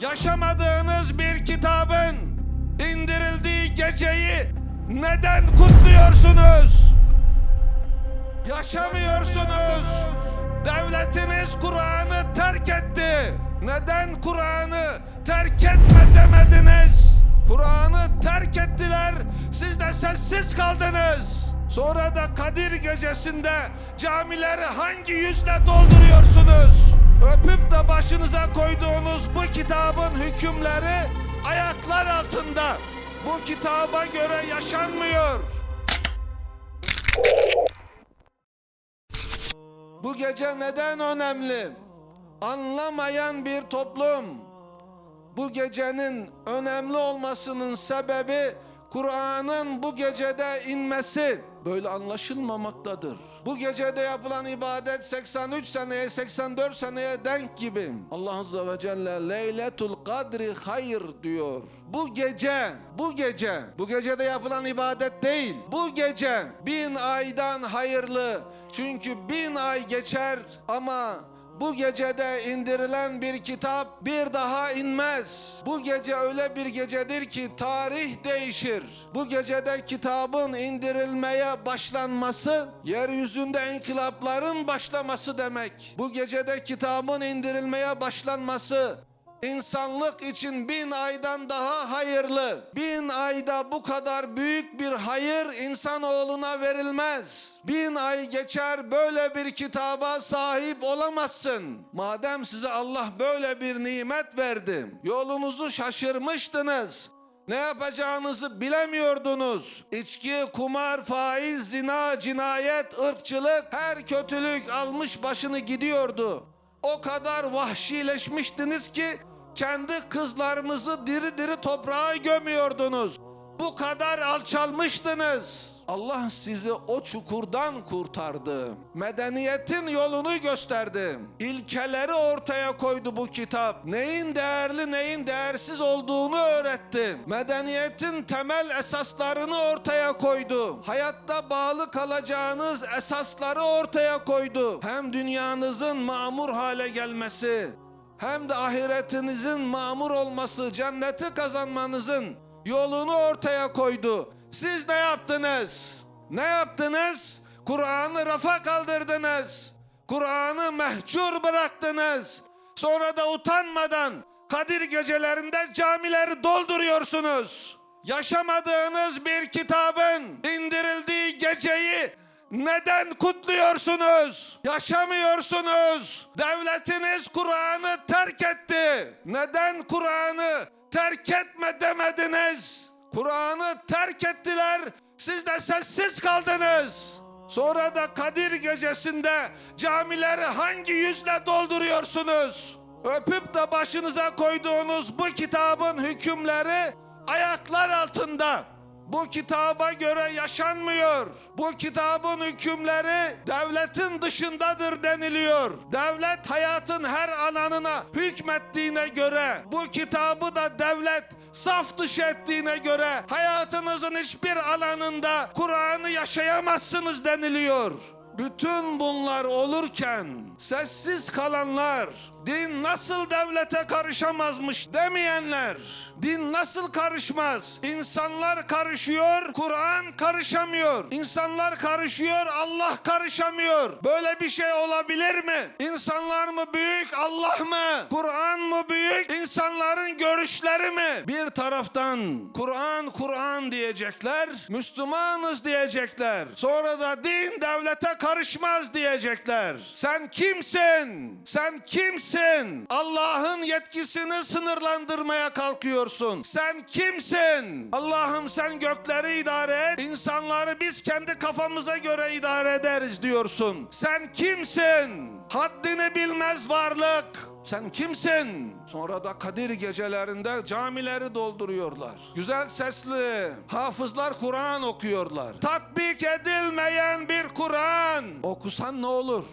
Yaşamadığınız bir kitabın indirildiği geceyi neden kutluyorsunuz? Yaşamıyorsunuz. Devletiniz Kur'an'ı terk etti. Neden Kur'an'ı terk etme demediniz? Kur'an'ı terk ettiler. Siz de sessiz kaldınız. Sonra da Kadir gecesinde camileri hangi yüzle dolduruyorsunuz? Öpüp de başınıza koyduğunuz bu kitabın hükümleri ayaklar altında. Bu kitaba göre yaşanmıyor. Bu gece neden önemli? Anlamayan bir toplum. Bu gecenin önemli olmasının sebebi Kur'an'ın bu gecede inmesi böyle anlaşılmamaktadır. Bu gecede yapılan ibadet 83 seneye 84 seneye denk gibi. Allah Azze ve Celle Leyletul Kadri hayır diyor. Bu gece, bu gece, bu gecede yapılan ibadet değil. Bu gece bin aydan hayırlı. Çünkü bin ay geçer ama bu gecede indirilen bir kitap bir daha inmez. Bu gece öyle bir gecedir ki tarih değişir. Bu gecede kitabın indirilmeye başlanması yeryüzünde inkılapların başlaması demek. Bu gecede kitabın indirilmeye başlanması İnsanlık için bin aydan daha hayırlı. Bin ayda bu kadar büyük bir hayır insanoğluna verilmez. Bin ay geçer böyle bir kitaba sahip olamazsın. Madem size Allah böyle bir nimet verdi. Yolunuzu şaşırmıştınız. Ne yapacağınızı bilemiyordunuz. İçki, kumar, faiz, zina, cinayet, ırkçılık her kötülük almış başını gidiyordu. O kadar vahşileşmiştiniz ki kendi kızlarınızı diri diri toprağa gömüyordunuz. Bu kadar alçalmıştınız. Allah sizi o çukurdan kurtardı. Medeniyetin yolunu gösterdi. İlkeleri ortaya koydu bu kitap. Neyin değerli neyin değersiz olduğunu öğretti. Medeniyetin temel esaslarını ortaya koydu. Hayatta bağlı kalacağınız esasları ortaya koydu. Hem dünyanızın mamur hale gelmesi, hem de ahiretinizin mamur olması, cenneti kazanmanızın yolunu ortaya koydu. Siz ne yaptınız? Ne yaptınız? Kur'an'ı rafa kaldırdınız. Kur'an'ı mehcur bıraktınız. Sonra da utanmadan Kadir gecelerinde camileri dolduruyorsunuz. Yaşamadığınız bir kitabın indirildiği geceyi neden kutluyorsunuz? Yaşamıyorsunuz. Devletiniz Kur'an'ı terk etti. Neden Kur'an'ı terk etme demediniz? Kur'an'ı terk ettiler. Siz de sessiz kaldınız. Sonra da Kadir gecesinde camileri hangi yüzle dolduruyorsunuz? Öpüp de başınıza koyduğunuz bu kitabın hükümleri ayaklar altında. Bu kitaba göre yaşanmıyor. Bu kitabın hükümleri devletin dışındadır deniliyor. Devlet hayatın her alanına hükmettiğine göre bu kitabı da devlet saf dışı ettiğine göre hayatınızın hiçbir alanında Kur'an'ı yaşayamazsınız deniliyor. Bütün bunlar olurken sessiz kalanlar, din nasıl devlete karışamazmış demeyenler, din nasıl karışmaz? İnsanlar karışıyor, Kur'an karışamıyor. İnsanlar karışıyor, Allah karışamıyor. Böyle bir şey olabilir mi? İnsanlar mı büyük, Allah mı? Kur'an mı büyük, insanların görüşleri mi? Bir taraftan Kur'an, Kur'an diyecekler, Müslümanız diyecekler. Sonra da din devlete karışmaz diyecekler. Sen kimsin? Sen kimsin? Allah'ın yetkisini sınırlandırmaya kalkıyorsun. Sen kimsin? Allah'ım sen gökleri idare et. İnsanları biz kendi kafamıza göre idare ederiz diyorsun. Sen kimsin? Haddini bilmez varlık. Sen kimsin? Sonra da Kadir gecelerinde camileri dolduruyorlar. Güzel sesli hafızlar Kur'an okuyorlar. Tatbik edilmeyen bir Kur'an. Okusan ne olur?